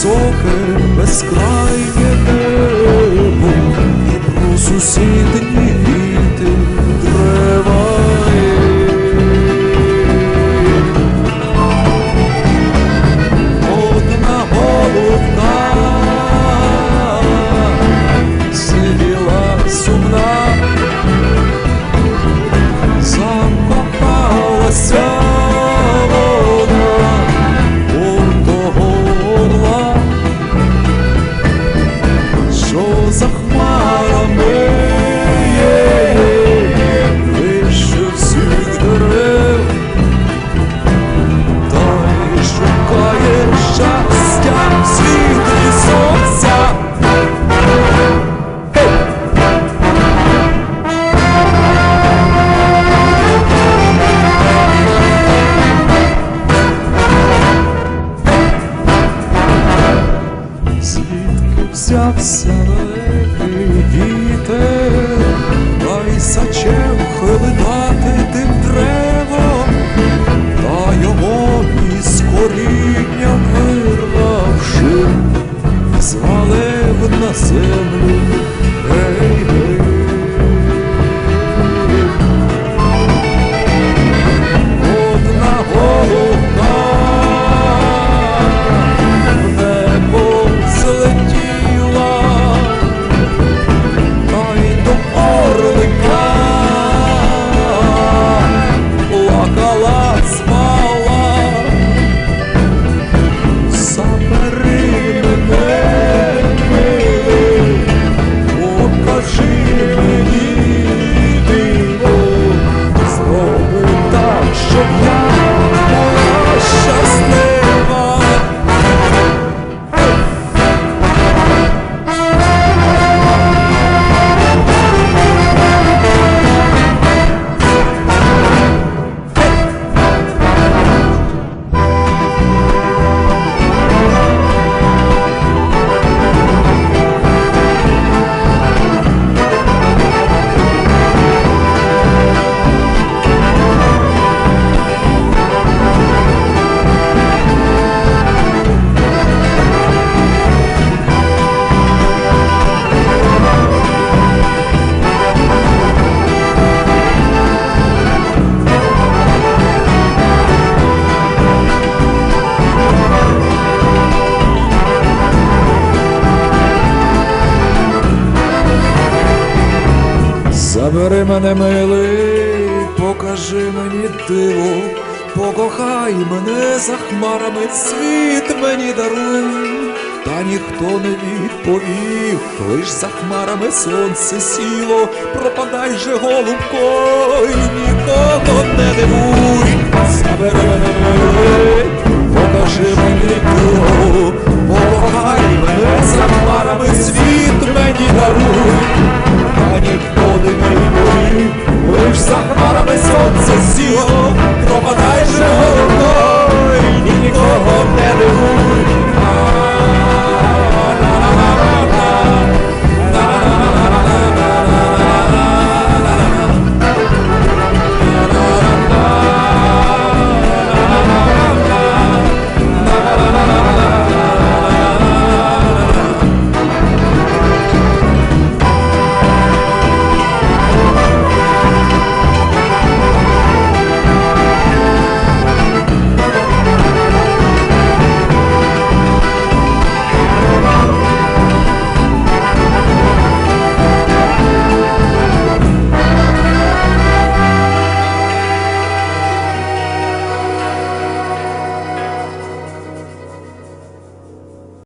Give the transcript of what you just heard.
soca, mas cry, meu Deus, e por sucesso. Взявся легкий вітер, та й зачем хлинати тим древом, та його із коріння вирвавши, звалив на землю. Забери мене, милий, покажи мені диво, покохай мене за хмарами, світ мені даруй, та ніхто не відповів, лиш за хмарами сонце сіло, пропадай же голубко, і нікого не дивуй, забери мене, милий, покажи мені диво, покохай мене за хмарами, світ.